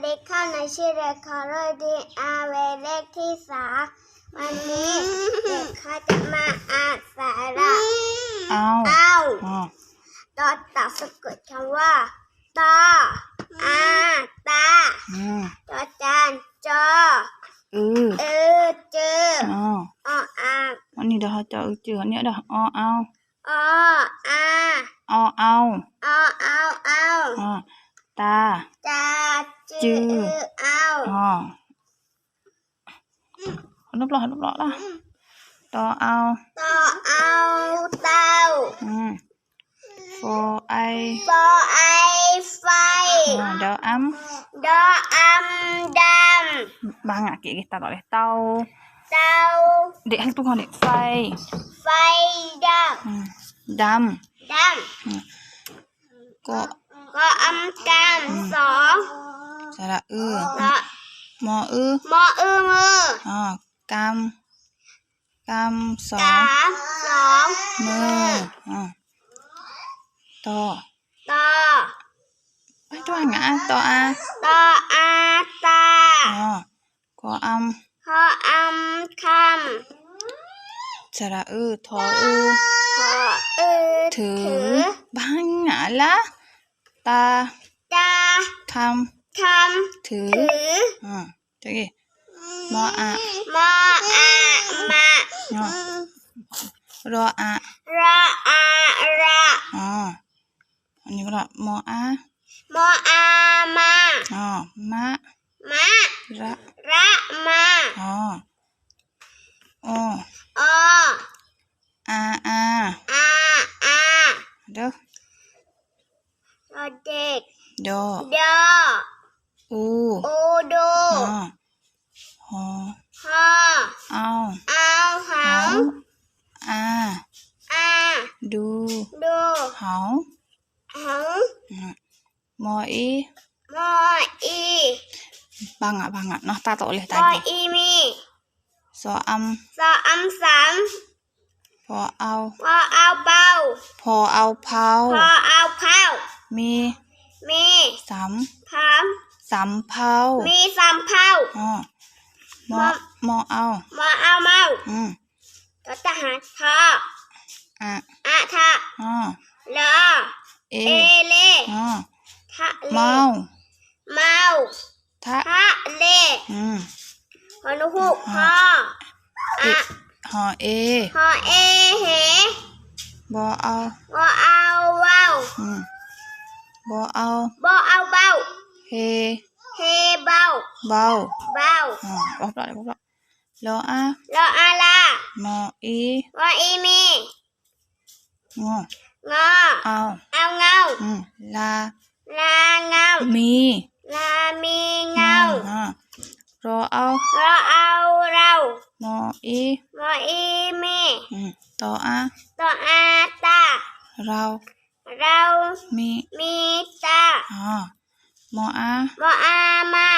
วัสดีค่ะในชื่อเด็กคาร์โรดีอาเวเลขที่สามวันนี้เด็กค่ะจะมาอ่านสาระเอาเอาอ๋อตอนตัดสะกดคำว่าตออาตาอืมจอจานจอเออเออเจออ๋อออาวันนี้เดี๋ยวเขาจะเอาเจือเนี่ยเดี๋ยวอ๋อเอาออาอ๋อเอาอเอาเอาอ๋อตาจา จืจืออเอาอ๋อรูปหล่อรูปหล่อละต่อเอาตอเอาเตาอืม for I ปอไอไฟอ่าเดี๋ยวอ้ํดออัมดบางอะเก๋ๆตัดต่อเลยเตาำเตาเด็กให้ทุกคนเด็กไฟ ไฟดอืมดำดำก็ำก็อัมกันสองส ระเอือละมออือมออือมืออ๋อกำกำสอกางสองมืออ๋อต่อต่อไปด้วยงะต่ออาต่ออาตาอ๋อก็อำพออัมคสระอือทออือำพออือถือถือบ้างงะละตาตาคคำ ถือำถืออ่าเจ๊กี้มออะมออามาอ๋อรออะระอาระอ๋ออันนี้ก็ละมออะม ออามาอ๋อมะมะระระมาอ๋อออออาอาอาอาเด้อรอเด็กโดดออูอูดูอ๋อหอฮอเอาเอาเหาอาอาดูดูเหาเหาอืมมออีมออีบางอะบางอะเนาะตาโตเลยมตาอดีอีมีสออัมสออัมสามพอเอาพอเอาเบาพอเอาเผาพอเอาเผามีมีสามพาม สามเผามีสามเผาอ๋อมอมอเอามอเอาเมาอืมก็ทหารทออะอะทะอ๋อลอเอเอเลอ๋อทะเลเมาเมาทะทะเลอืมฮอนุหุกฮออะหอเอฮอเอเหบอเอาวอเอาเว้าอืมบอเอาบอเอาเบา เฮ เฮเบาเบาเบาอ๋อบอกต่อเลยบอกต่อรออะลออาลามออีวออีมีงองอเอาเอาเงาอืมลาลาเงามีลามีเงาอ่ารอเอารอเอาเรามออีวออีมีอืมต่ออาต่ออาตาเราเรามีมีตาอ๋อ มออาบออามา